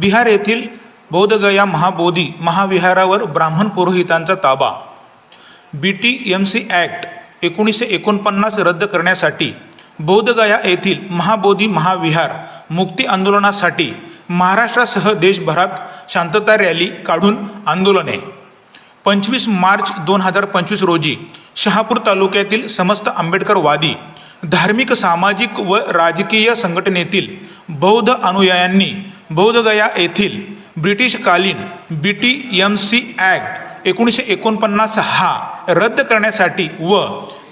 बिहार येथील बौद्धगया महाबोधी महाविहारावर ब्राह्मण पुरोहितांचा ताबा. B T M C act एकोणीसशे एकोणपन्नास रद्द करण्यासाठी बौद्धगया येथील महाबोधी महाविहार मुक्ती आंदोलनासाठी महाराष्ट्रासह देशभरात शांतता रॅली काढून आंदोलने. पंचवीस मार्च दोन हजार पंचवीस रोजी शहापूर तालुक्यातील समस्त आंबेडकरवादी धार्मिक सामाजिक व राजकीय संघटनेतील बौद्ध अनुयायांनी बौद्धगया येथील ब्रिटिशकालीन B T M C act एकोणीसशे एकोणपन्नास हा रद्द करण्यासाठी व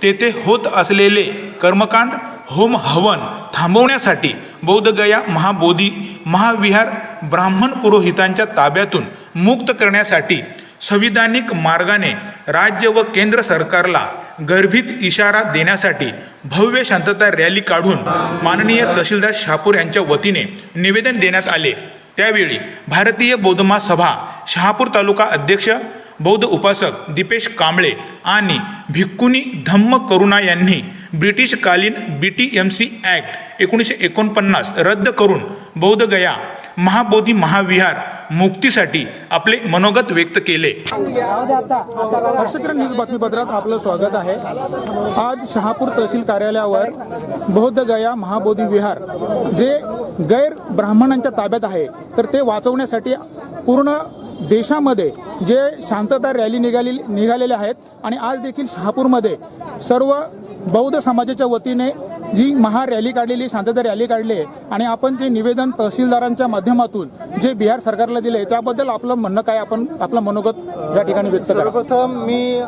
तेथे होत असलेले कर्मकांड होम हवन थांबवण्यासाठी बौद्धगया महाबोधी महाविहार ब्राह्मण पुरोहितांच्या ताब्यातून मुक्त करण्यासाठी संविधानिक मार्गाने राज्य व केंद्र सरकारला गर्भित इशारा देण्यासाठी भव्य शांतता रॅली काढून माननीय तहसीलदार शहापूर यांच्या वतीने निवेदन देण्यात आले. त्यावेळी भारतीय बौद्धमा सभा शहापूर तालुका अध्यक्ष बौद्ध उपासक दीपेश कांबळे आणि भिक्कुनी धम्म करुणा यांनी ब्रिटिशकालीन B T M C act एकोणीसशे एकोणपन्नास रद्द करून बौद्धगया महाबोधी महाविहार मुक्तीसाठी आपले मनोगत व्यक्त केले. हर्षकिरण न्यूज बातमीपत्रात आपलं स्वागत आहे. आज शहापूर तहसील कार्यालयावर बौद्ध गया महाबोधी विहार जे गैर ब्राह्मणांच्या ताब्यात आहे तर ते वाचवण्यासाठी पूर्ण देशामध्ये जे शांतता रॅली निघाली निघालेल्या आहेत आणि आज देखील शहापूरमध्ये सर्व बौद्ध समाजाच्या वतीने जी महा रॅली काढलेली शांतता रॅली काढली आहे आणि आपण ते निवेदन तहसीलदारांच्या माध्यमातून जे बिहार सरकारला दिले त्याबद्दल आपलं म्हणणं काय? आपण आपलं मनोगत या ठिकाणी व्यक्त सर्वप्रथम मी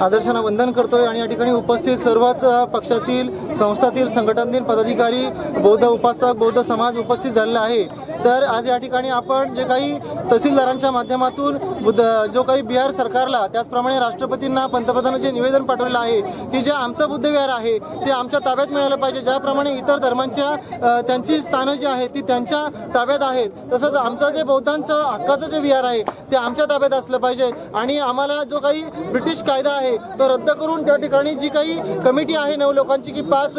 आदर्शांना वंदन करतोय आणि या ठिकाणी उपस्थित सर्वच पक्षातील संस्थातील संघटनातील पदाधिकारी बौद्ध उपासक बौद्ध समाज उपस्थित झालेला आहे. तर आज या ठिकाणी आपण जे काही तहसीलदारांच्या माध्यमातून बुद्ध जो काही बिहार सरकारला त्याचप्रमाणे राष्ट्रपतींना पंतप्रधानांचे निवेदन पाठवलेलं आहे की जे आमचं बुद्ध विहार आहे ते आमच्या ताब्यात मिळालं पाहिजे. ज्याप्रमाणे इतर धर्मांच्या त्यांची स्थानं जी आहेत ती त्यांच्या ताब्यात आहेत. तसंच आमचं जे बौद्धांचं हक्काचं जे विहार आहे ते आमच्या ताब्यात असलं पाहिजे. आणि आम्हाला जो काही ब्रिटिश कायदा आहे तो रद्द करून त्या ठिकाणी जी काही कमिटी आहे नऊ लोकांची की पाच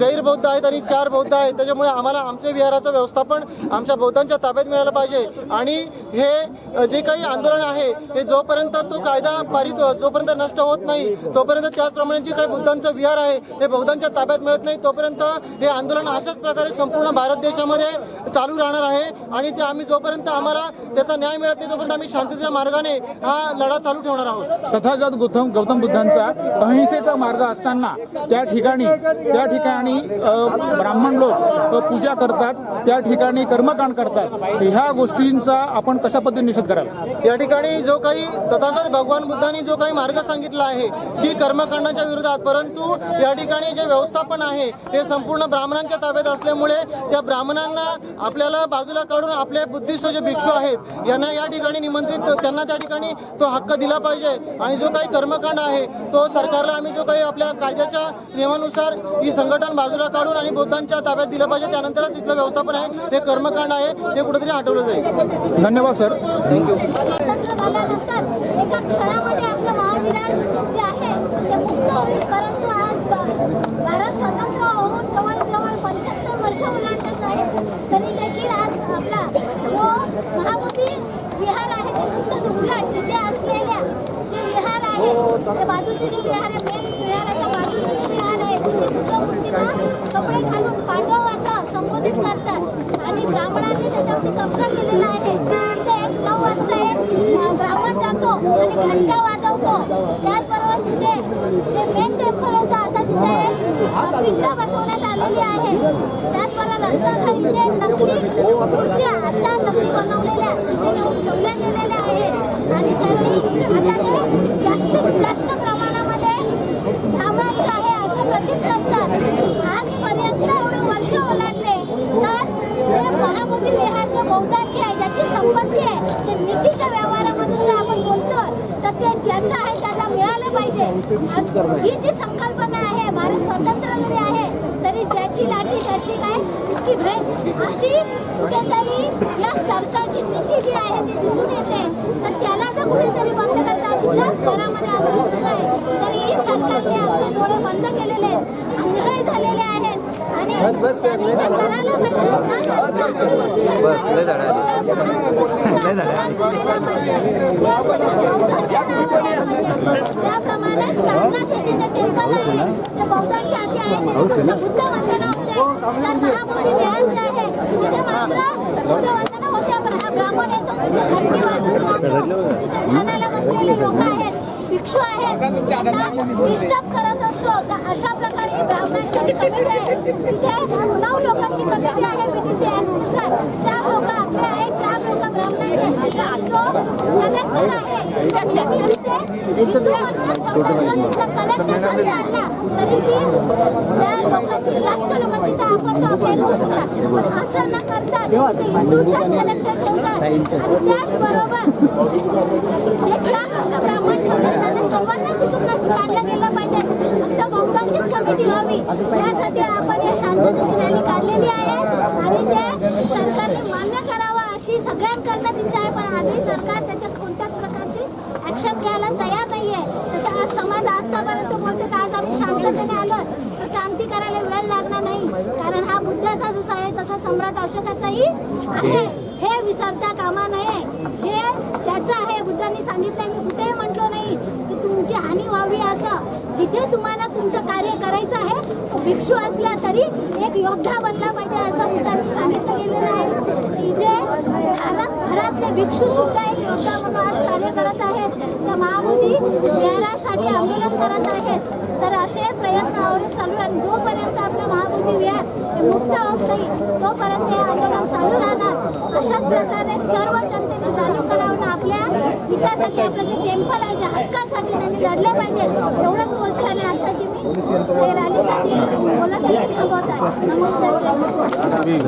गैरबौद्ध आहेत आणि चार बौद्ध आहेत त्याच्यामुळे आम्हाला आमच्या विहाराचं व्यवस्थापन आमच्या बौद्धांच्या ताब्यात मिळायला पाहिजे. आणि हे जे काही आंदोलन आहे हे जोपर्यंत तो कायदा पारित जोपर्यंत नष्ट होत नाही तोपर्यंत त्याचप्रमाणे जे काही बुद्धांचं विहार आहे हे बौद्धांच्या ताब्यात मिळत नाही. तोपर्यंत हे आंदोलन अशाच प्रकारे संपूर्ण भारत देशामध्ये चालू राहणार आहे. आणि ते आम्ही जोपर्यंत आम्हाला त्याचा न्याय मिळत नाही तोपर्यंत आम्ही शांततेच्या मार्गाने हा लढा चालू ठेवणार आहोत. तथागत गौतम गौतम बुद्धांचा अहिंसेचा मार्ग असताना त्या ठिकाणी त्या ठिकाणी ब्राह्मण लोक पूजा करतात. त्या ठिकाणी कर्मकांड करतात. ह्या गोष्टींचा आपण कशा पद्धतीने निषेध कराल? या ठिकाणी जो काही तथागत भगवान बुद्धांनी जो काही मार्ग सांगितला आहे की कर्मकांडाच्या विरोधात परंतु या ठिकाणी जे व्यवस्थापन आहे हे संपूर्ण ब्राह्मणांच्या ताब्यात असल्यामुळे त्या ब्राह्मणांना आपल्याला बाजूला काढून आपले बुद्धिस्ट जे भिक्षू आहेत यांना या ठिकाणी निमंत्रित त्यांना त्या ठिकाणी तो हक्क दिला पाहिजे. आणि जो काही कर्मकांड आहे तो सरकारला आम्ही जो काही आपल्या कायद्याच्या नियमानुसार ही संघटन बाजूला काढून आणि बुद्धांच्या ताब्यात दिलं पाहिजे त्यानंतरच इथलं व्यवस्थापन आहे हे कर्मकांड आहे हे कुठेतरी हटवलं जाईल. धन्यवाद सर. थँक्यू ते तरी देखील आज आपला जो महाबोधी विहार आहे ते मुक्त उलट तिथे असलेल्या जे विहार आहे ते बाजूचे जे विहार आहे घंटा वाजवतो. त्याचबरोबर तिथे जे मेन टेम्पल होतं आता तिथे पिंड बसवण्यात आलेली आहे. त्याचबरोबर नंतर इथे नकली मूर्त्या आता नकली बनवलेल्या तिथे नेऊन ठेवल्या गेलेल्या आहेत. आणि त्यांनी आता ते जास्तीत जास्त प्रमाणामध्ये ब्राह्मणांचं आहे असं प्रतीत करतात. आजपर्यंत एवढे वर्ष ओलांडले तर जे महाबोधी विहार जे बौद्धांचे आहे ज्याची संपत्ती आहे ते नीतीच्या व्यवहार ज्याचं आहे त्याला मिळालं पाहिजे. ही जी संकल्पना आहे भारत स्वतंत्र जरी आहे तरी ज्याची लाठी त्याची काय? उसकी भैंस अशी कुठेतरी या सरकारची नीती जी आहे ती दिसून येते. तर त्याला जर कुठेतरी बंद करता विचार करामध्ये आलं दिसतंय तर ही सरकारने आपले डोळे बंद केलेले आहेत. आंधळे झालेले आहेत. आणि. करायला पाहिजे. बस, लय झालं. त्याप्रमाणे सारनाथ हे जिथे टेम्पल आहे ते बौद्धांच्या आधी आहे तिथे बुद्ध वंदना होते तर महाबोधी विहार जे आहे तिथे मात्र बुद्ध वंदना होते पण हा ब्राह्मण येतो तिथे घंटी वाजवून असतो. तिथे ध्यानाला बसलेले लोक आहेत भिक्षू आहेत डिस्टर्ब करत असतो अशा प्रकारे ब्राह्मणांची कमिटी आहे तिथे नऊ लोकांची कमिटी आहे बीटीसी नुसार चार लोक आपले आहेत चार लोक ब्राह्मणांचे कलेक्टर आहे कलेक्टर आणला तरी लोकांची जास्त लोक आपण घेऊ पण असं न करता हिंदूचाच कलेक्टर ठेवतात आणि त्याचबरोबर जे चार लोक ब्राह्मण त्यांना सर्वांना तिथून काढलं गेलं पाहिजे फक्त बौद्धांचीच कमिटी व्हावी आपण या शांततेची रॅली काढलेली आहे आणि ते सरकारने मान्य करावा अशी सगळ्यांकडनं इच्छा आहे पण आजही सरकार त्याच्यात कोणत्याच प्रकारची ऍक्शन घ्यायला तयार नाहीये तसं आज समाज आतापर्यंत बोलतो का आज आम्ही शांततेने आलो तर क्रांती करायला वेळ लागणार नाही कारण हा बुद्धाचा तसा सम्राट अशोकाचाही आहे. हे विसरता कामा नये. जे ज्याचं आहे बुद्धांनी सांगितलं मी कुठेही म्हटलो नाही की तुमची हानी व्हावी असं. जिथे तुम्हाला तुमचं कार्य करायचं आहे भिक्षू असला तरी एक योद्धा बनला पाहिजे असं बुद्धांनी सांगितलं गेलेलं आहे. इथे भरातले भिक्षू सुद्धा योद्धा म्हणून आज कार्य करत आहेत. त्या महाबोधी विहारासाठी आंदोलन करत आहेत. तर असे प्रयत्न आवरून चालू आहे आणि जोपर्यंत आपलं महाबोधी विहार हे मुक्त होत नाही तोपर्यंत हे आंदोलन चालू राहणार. अशाच प्रकारे सर्व जनतेने चालू करावं आपल्या हितासाठी आपलं जे टेम्पल आहे ज्या हक्कासाठी त्यांनी लढले पाहिजे एवढंच बोलते आणि आताची मी रॅलीसाठी बोलत आहे. थांबवत आहे.